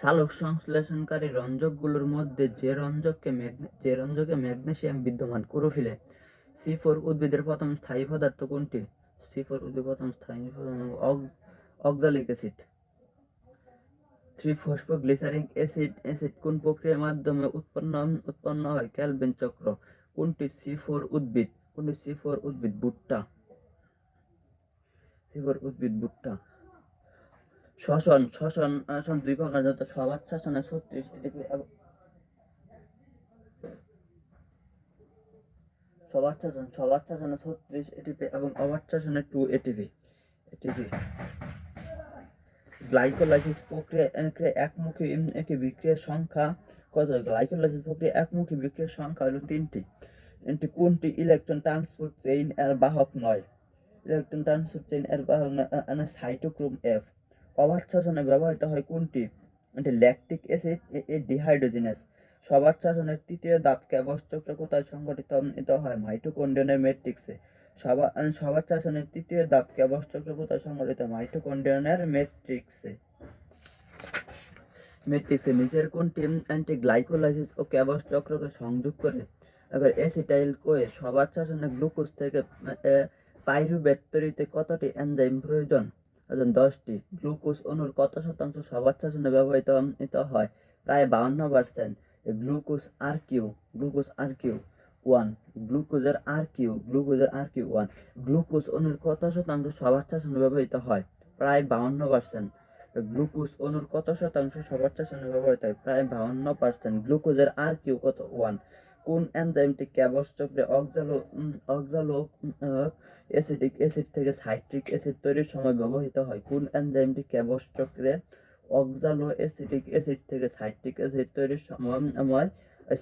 সালোক সংশ্লেষণকারী রঞ্জকগুলোর মধ্যে যে রঞ্জককে যে রঞ্জকে ম্যাগনেসিয়াম বিদ্যমান ক্লোরোফিলে, সি ফোর উদ্ভিদের প্রথম স্থায়ী পদার্থ কোনটি? সি ফোর উদ্ভিদের প্রথম স্থায়ী oxalic acid. Three phosphoglyceric acid acid কোন প্রক্রিয়ার মাধ্যমে উৎপন্ন উৎপন্ন হয়? ক্যালভিন চক্র। কোনটি সি ফোর উদ্ভিদ? কোনটি সি ফোর উদ্ভিদ ভুট্টা? সি ফোর উদ্ভিদ ভুট্টা। শ্বসন শ্বসন শ্বসন দুই প্রকার যত সবার শাসনে ছত্রিশ এবং সবার শাসন সবার শাসনে ছত্রিশ এটিপি এবং অবার শাসনে টু এটিপি এটিপি। গ্লাইকোলাইসিস প্রক্রিয়া একমুখী একটি বিক্রিয়ার সংখ্যা কত? গ্লাইকোলাইসিস প্রক্রিয়া একমুখী বিক্রিয়ার সংখ্যা হলো তিনটি। এটি কোনটি? ইলেকট্রন ট্রান্সপোর্ট চেইন এর বাহক নয়। ইলেকট্রন ট্রান্সপোর্ট চেইন এর বাহক নয় সাইটোক্রোম এফ। অবাধ শাসনে ব্যবহৃত হয় কোনটি? এটি ল্যাকটিক অ্যাসিড এ ডিহাইড্রোজিনাস সবার শাসনের তৃতীয় ধাপ ক্যাবস চক্র কোথায় সংগঠিত হয়? মাইটোকন্ড্রিয়ানের ম্যাট্রিক্সে সবার শাসনের তৃতীয় ধাপ ক্যাবস চক্র কোথায় সংগঠিত মাইটোকন্ড্রিয়ানের ম্যাট্রিক্সে ম্যাট্রিক্সে নিচের কোনটি? অ্যান্টি গ্লাইকোলাইসিস ও ক্যাবস চক্রকে সংযোগ করে? আবার অ্যাসিটাইল কোয়ে সবার শাসনে গ্লুকোজ থেকে পাইরুবেট তৈরিতে কতটি এনজাইম প্রয়োজন? দশটি গ্লুকোজ অণুর কত শতাংশ সবার শাসনে ব্যবহৃত হয়? প্রায় বাউন্ন percent glucose R Q, glucose R Q one, গ্লুকোজের আর কিউ, গ্লুকোজের আর কিউ ওয়ান, গ্লুকোজ অণুর কত শতাংশ সবার শাসনে ব্যবহৃত হয়? প্রায় বাউন্ন পার্সেন্ট গ্লুকোজ অণুর কত শতাংশ সবার শাসনে ব্যবহৃত হয়? প্রায় বাউন্ন পার্সেন্ট গ্লুকোজের আর কিউ কত? ওয়ান। কোন এনজাইমটি ক্যাবস চক্রে অক্সালো অক্সালো অ্যাসিডিক অ্যাসিড থেকে সাইট্রিক অ্যাসিড তৈরির সময় ব্যবহৃত হয়? কোন এনজাইমটি ক্যাবস চক্রে অক্সালো অ্যাসিডিক অ্যাসিড থেকে সাইট্রিক অ্যাসিড তৈরির সময়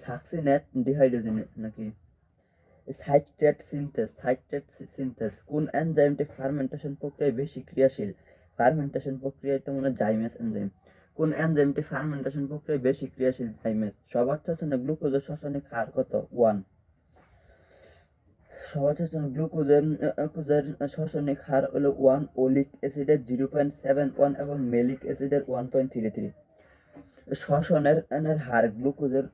সাকসিনেট ডিহাইড্রোজেন নাকি? Citrate synthase citrate synthase. কোন এনজাইমটি ফার্মেন্টেশন প্রক্রিয়ায় বেশি ক্রিয়াশীল? ফার্মেন্টেশন প্রক্রিয়ায় তো মনে জাইমেস এনজাইম। কোন এনজাইমটি ফার্মেন্টেশন প্রক্রিয়ায় বেশি ক্রিয়াশীল? জাইমেস সবার শাসনে গ্লুকোজের শ্বসনিক হার কত? ওয়ান সবার শাসনে গ্লুকোজের গ্লুকোজের শ্বসনিক হার হলো ওয়ান ওলিক অ্যাসিডের জিরো পয়েন্ট সেভেন ওয়ান এবং মেলিক অ্যাসিডের ওয়ান পয়েন্ট থ্রি থ্রি শ্বসনের হার গ্লুকোজের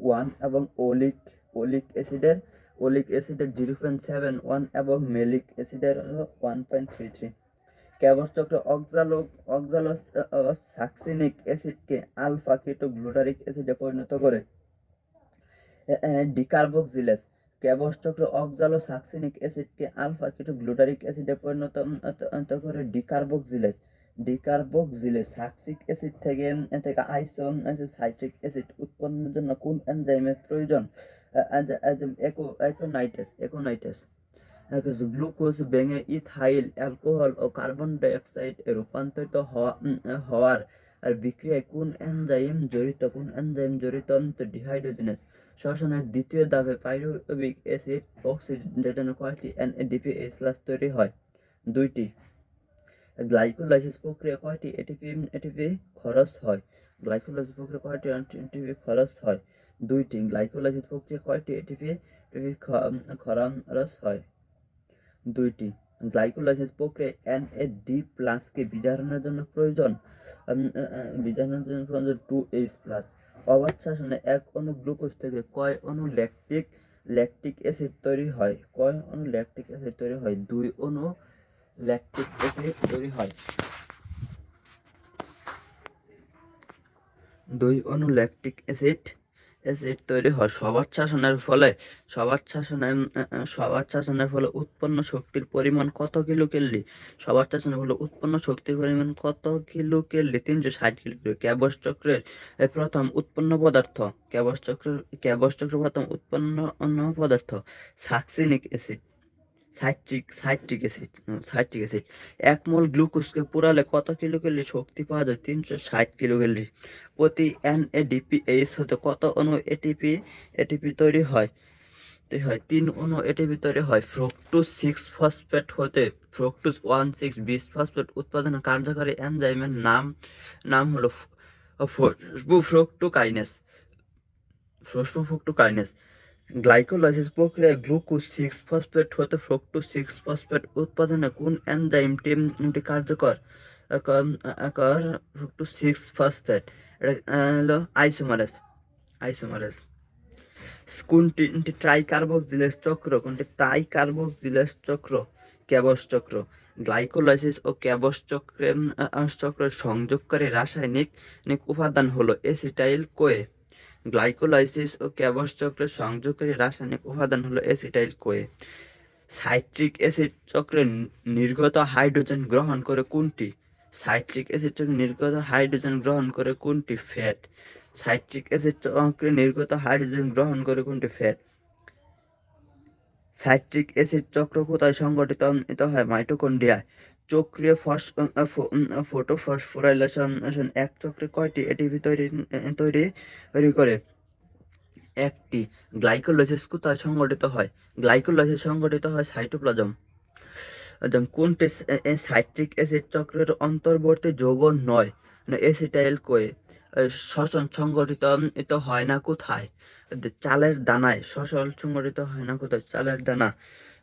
ওয়ান এবং ওলিক ওলিক অ্যাসিডের ওলিক অ্যাসিডের জিরো পয়েন্ট সেভেন ওয়ান এবং মেলিক অ্যাসিডের one point three three Krebs চক্র অক্সালো অক্সালো সাকসিনিক অ্যাসিডকে আলফা কিটো গ্লুটারিক অ্যাসিডে পরিণত করে। ডিকার্বক্সিলেস ক্যাবস চক্র অক্সালো সাকসিনিক অ্যাসিডকে আলফা কিটো গ্লুটারিক অ্যাসিডে পরিণত করে ডিকার্বক্সিলেস। ডিকার্বক্সিলেস সাকসিক অ্যাসিড থেকে থেকে আইসো সাইট্রিক অ্যাসিড উৎপন্নের জন্য কোন এনজাইমের প্রয়োজন? Aco aconitase aconitase. গ্লুকোজ ভেঙে ইথাইল অ্যালকোহল ও কার্বন ডাইঅক্সাইড রূপান্তরিত হওয়া হওয়ার আর বিক্রিয়ায় কোন এনজাইম জড়িত, কোন এনজাইম জড়িত ডিহাইড্রোজেনেস শ্বসনের দ্বিতীয় ধাপে পাইরুবিক অ্যাসিড অক্সিডেশন কয়টি এনএডিপিএস প্লাস তৈরি হয়? দুইটি। গ্লাইকোলাইসিস প্রক্রিয়া কয়টি? এটিপি এটিপি খরচ হয়। গ্লাইকোলাইসিস প্রক্রিয়া কয়টি? এটিপি খরচ হয়। দুইটি। গ্লাইকোলাইসিস প্রক্রিয়া কয়টি? এটিপি খরচ হয়। দুইটি। গ্লাইকোলাইসিস প্রক্রিয়া এন এ ডি প্লাসকে বিজারণের জন্য প্রয়োজন বিজারণের জন্য প্রয়োজন টু এইচ প্লাস অবাধ শাসনে এক অণু গ্লুকোজ থেকে কয় অণু ল্যাকটিক ল্যাকটিক অ্যাসিড তৈরি হয়? কয় অণু ল্যাকটিক অ্যাসিড তৈরি হয়? দুই অণু ল্যাকটিক অ্যাসিড তৈরি হয়। দুই অণু ল্যাকটিক অ্যাসিড অ্যাসিড তৈরি হয়, সবার শাসনের ফলে, সবার শাসনে সবার শাসনের ফলে উৎপন্ন শক্তির পরিমাণ কত কিলো ক্যালরি সবার শাসনের ফলে উৎপন্ন শক্তির পরিমাণ কত কিলো ক্যালরি তিনশো ষাট কিলো কিলো ক্যাবস চক্রের প্রথম উৎপন্ন পদার্থ। ক্যাবস চক্রের ক্যাবস চক্রের প্রথম উৎপন্ন পদার্থ, succinic acid. Citric citric acid citric acid. এক মোল গ্লুকোজকে পোড়ালে কত কিলো ক্যালরি শক্তি পাওয়া যায়? তিনশো ষাট কিলো ক্যালরি প্রতি এন এডিপি হতে কত অণু এটিপি এটিপি তৈরি হয়? তৈরি হয়। তিন অণু এটিপি তৈরি হয়। ফ্রুক্টোজ সিক্স ফসফেট হতে, fructose one, six, bis phosphate উৎপাদনে কার্যকারী এনজাইমের নাম নাম হলো ফ্রুক্টোকাইনেস। ফ্রুক্টোকাইনেস। গ্লাইকোলাইসিস প্রক্রিয়ায় গ্লুকোজ সিক্স ফসফেট হতে ফ্রুক্টোজ সিক্স ফসফেট উৎপাদনে কোন এনজাইমটি কার্যকর? একর টু সিক্স ফসফেট এটা হলো আইসোমারেস আইসোমারেস কোনটি ট্রাইকার্বক্সিলেস চক্র, কোনটি ট্রাইকার্বক্সিলেস চক্র ক্যাবস চক্র? গ্লাইকোলাইসিস ও ক্যাবস চক্রের সংযোগকারী রাসায়নিক উপাদান হলো এসিটাইল কোয়ে গ্লাইকোলাইসিস ও ক্যাবস চক্রের সংযোগকারী রাসায়নিক উপাদান হলো এসিটাইল কোয়ে সাইট্রিক অ্যাসিড চক্রে নির্গত হাইড্রোজেন গ্রহণ করে কোনটি? সাইট্রিক অ্যাসিড চক্রে নির্গত হাইড্রোজেন গ্রহণ করে কোনটি ফ্যাট? সাইট্রিক অ্যাসিড চক্রে নির্গত হাইড্রোজেন গ্রহণ করে কোনটি ফ্যাট? সাইট্রিক অ্যাসিড চক্র কোথায় সংগঠিত? হয় মাইটোকন্ড্রিয়ায়। চক্রীয় ফস ফটোফসফোরাইলেশন এক চক্রে কয়টি এটিপি তৈরি তৈরি তৈরি করে? একটি, গ্লাইকোলাইসিস কোথায় সংগঠিত হয়? গ্লাইকোলাইসিস সংগঠিত হয় সাইটোপ্লাজম। যেমন কোনটি সাইট্রিক অ্যাসিড চক্রের অন্তর্বর্তী যৌগ নয়? এসিটাইল কোয়ে শ্বসন সংগঠিত হয় না কোথায়? চালের দানায় শ্বসন সংগঠিত হয় না কোথায়? চালের দানা।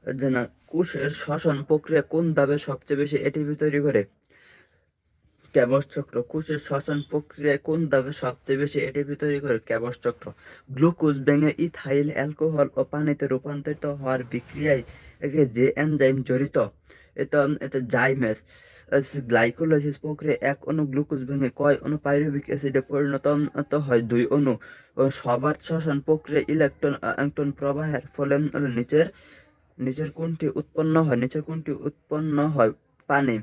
যেন কোষের শ্বসন প্রক্রিয়া কোন ধাপে সবচেয়ে বেশি এটিপি তৈরি করে? ক্যাবস চক্র কোষের শ্বসন প্রক্রিয়ায় কোন ধাপে সবচেয়ে বেশি এটিপি তৈরি করে? ক্যাবস চক্র, গ্লুকোজ ভেঙে ইথাইল, অ্যালকোহল ও পানিতে রূপান্তরিত হওয়ার বিক্রিয়ায় একে যে এনজাইম জড়িত, এটা এটা জাইমেস। গ্লাইকোলাইসিস প্রক্রিয়া এক অণু গ্লুকোজ ভেঙে কয় অণু পাইরুভিক অ্যাসিডে পরিণত হয়? দুই অণু। সবার শ্বসন প্রক্রিয়া ইলেকট্রন ইলেকট্রন প্রবাহের ফলে নিচের নিচের কোনটি উৎপন্ন হয় নিচের কোনটি উৎপন্ন হয় পানি।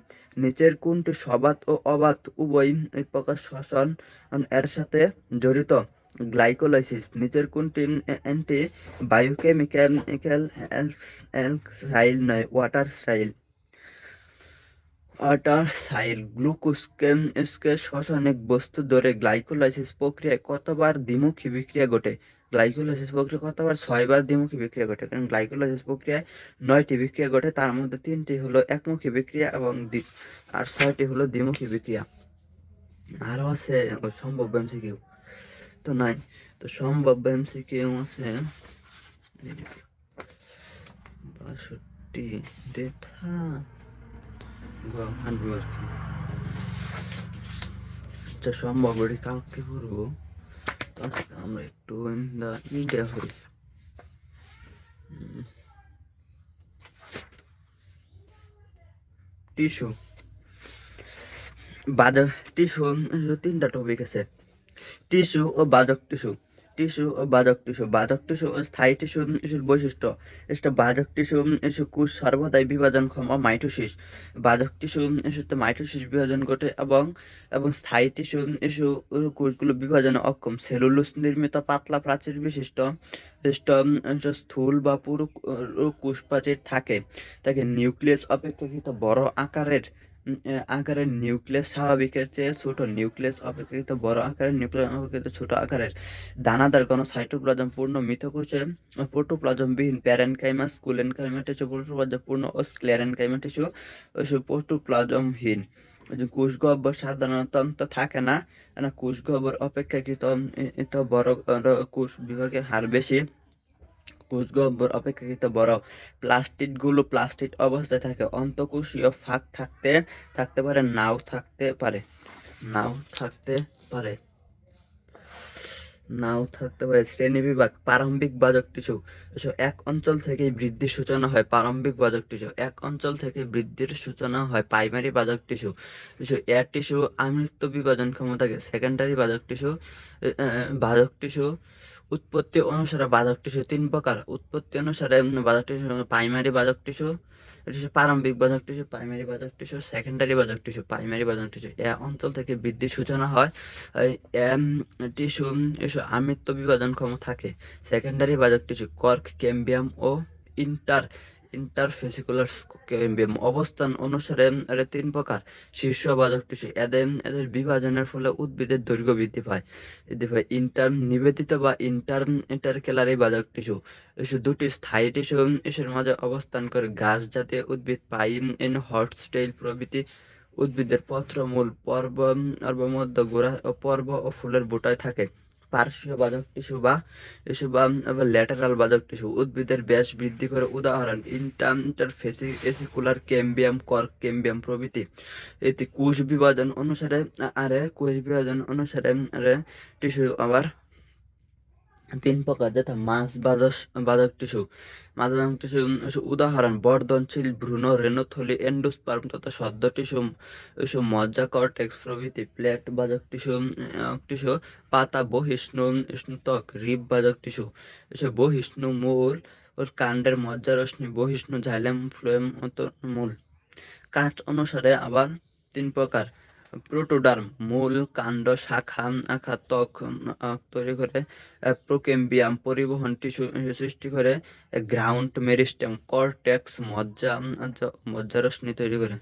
নিচের কোনটি সবাত ও অবাত উভয় প্রকার শ্বসন এর সাথে জড়িত। গ্লাইকোলাইসিস নিচের কোনটি অ্যান্টি বায়োকেমিক্যাল সাইল নয়, ওয়াটার সাইল ওয়াটার সাইল গ্লুকোজকে শ্বসনিক বস্তু ধরে গ্লাইকোলাইসিস প্রক্রিয়ায় কতবার দ্বিমুখী বিক্রিয়া ঘটে? গ্লাইকোলাইসিস প্রক্রিয়া কতবার ছয়বার দ্বিমুখী বিক্রিয়া ঘটে? কারণ গ্লাইকোলাইসিস প্রক্রিয়ায় নয়টি বিক্রিয়া ঘটে, তার মধ্যে তিনটি হলো একমুখী বিক্রিয়া এবং আর ছয়টি হলো দ্বিমুখী বিক্রিয়া। আরও আছে সম্ভব এমসিকিউ। তো নাই। তো সম্ভব এমসিকিউ আছে বাষট্টি ডেটা হান্ড্রেড আচ্ছা সম্ভব কালকে করব। তো আজকে আমরা একটু ইন্ডিয়া করি। টিস্যু। বাজক টিস্যু, তিনটা টপিক আছে। টিস্যু ও বাদক টিস্যু। টিস্যু ও বাজক টিস্যু। বাজক টিস্যু ও স্থায়ী টিস্যু টিস্যুর বৈশিষ্ট্য। এটা বাদক টিস্যু কোষ সর্বদাই বিভাজনক্ষম ও মাইটোসিস। বাদক টিস্যু টিস্যুতে মাইটোসিস বিভাজন ঘটে এবং এবং স্থায়ী টিস্যু টিস্যু কোষগুলো বিভাজনে অক্ষম। সেলুলোস নির্মিত পাতলা প্রাচীর বিশিষ্ট বিশিষ্ট স্থূল বা পুরু কোষ প্রাচীর থাকে। তাকে নিউক্লিয়াস অপেক্ষাকৃত বড় আকারের আকারের নিউক্লিয়াস স্বাভাবিকের চেয়ে ছোট নিউক্লিয়াস অপেক্ষাকৃত বড় আকারের নিউক্লিয়াস অপেক্ষাকৃত ছোট আকারের দানাদার কোনো সাইটোপ্লাজম পূর্ণ মিথকোষে প্রোটোপ্লাজম বিহীন প্যারেনকাইমাস কুলেনকাইমা টিস্যু প্রোটোপ্লাজম পূর্ণ ও স্ক্লেরেনকাইমা টিস্যু প্রোটোপ্লাজমহীন। ওই যে কোষ গহ্বর সাধারণত থাকে না না কোষ গহ্বর অপেক্ষাকৃত বড় কোষ বিভাগের হার বেশি। কোষ গহ্বর অপেক্ষাকৃত বড়। প্লাস্টিকগুলো প্লাস্টিক অবস্থায় থাকে। অন্তকোষীয় ফাঁক থাকতে থাকতে পারে, নাও থাকতে পারে। নাও থাকতে পারে। নাও থাকতে পারে। শ্রেণি বিভাগ প্রারম্ভিক বাজক টিস্যু এসব এক অঞ্চল থেকে বৃদ্ধির সূচনা হয় প্রারম্ভিক বাজক টিস্যু এক অঞ্চল থেকে বৃদ্ধির সূচনা হয় প্রাইমারি বাজক টিস্যু টিস্যু এয়ার টিস্যু আমৃত্য বিভাজন ক্ষমতাকে সেকেন্ডারি বাজক টিস্যু বাজক টিস্যু উৎপত্তি অনুসারে বাজক টিস্যু তিন প্রকার, উৎপত্তি অনুসারে বাজক টিস্যু প্রাইমারি বাজক টিস্যু টিস্যু প্রারম্ভিক বাজার টিস্যু প্রাইমারি বাজার টিস্যু সেকেন্ডারি বাজার টিস্যু প্রাইমারি বাজার টিস্যু এ অঞ্চল থেকে বৃদ্ধির সূচনা হয়। টিস্যু এসব আমিত্ব বিভাজন ক্ষম থাকে। সেকেন্ডারি বাজার টিস্যু কর্ক, ক্যাম্বিয়াম ও ইন্টার ইন্টারফেসিকুলার অবস্থান অনুসারে তিন প্রকার। শীর্ষ বাজক টিস্যু এদের এদের বিভাজনের ফলে উদ্ভিদের দৈর্ঘ্য বৃদ্ধি পায়। বৃদ্ধি পায় ইন্টার নিবেদিত বা ইন্টার ইন্টারকেলারি বাজক টিস্যু দুটি স্থায়ী টিস্যু, এসের মাঝে অবস্থান করে ঘাস জাতীয় উদ্ভিদ, পাইন, এন হট স্টেইল প্রভৃতি উদ্ভিদের পত্রমূল, পর্ব পর্ব মধ্য গোড়া পর্ব ও ফুলের বোটায় থাকে। পার্শ্বীয় বাদক টিস্যু বা টিস্যু বা ল্যাটারাল বাদক টিস্যু উদ্ভিদের ব্যাস বৃদ্ধি করে উদাহরণ ইন্টারফেসিকুলার ক্যাম্বিয়াম কর্ক ক্যাম্বিয়াম প্রভৃতি। এতে কোষ বিভাজন অনুসারে আরে কোষ বিভাজন অনুসারে, আরে টিস্যু আবার তিন প্রকার যথা মাছ বাজস বাজক টিস্যু। মাছ বাদক টিস্যু উদাহরণ বর্ধনশীল ভ্রূণ, রেণুথলি, এন্ডোস্পার্ম তথা সদ্য টিস্যু টিস্যু মজ্জা, কর্টেক্স, প্রভৃতি, প্লেট বাজক টিস্যু টিস্যু, পাতা, বহিষ্ণু ত্বক রিব বাজক টিস্যু, এসব বহিষ্ণু মূল, ওর কাণ্ডের মজ্জারশ্মি বহিষ্ণু ঝাইলেম ফ্লোয়েম মূল কাঠ অনুসারে আবার তিন প্রকার। প্রোটোডার্ম, মূল কাণ্ড, শাখা, আখা, ত্বক তৈরি করে প্রোকেম্বিয়াম পরিবহন টিস্যু সৃষ্টি করে গ্রাউন্ড মেরিস্টেম, কর্টেক্স, মজ্জা মজ্জারশ্মি তৈরি করে।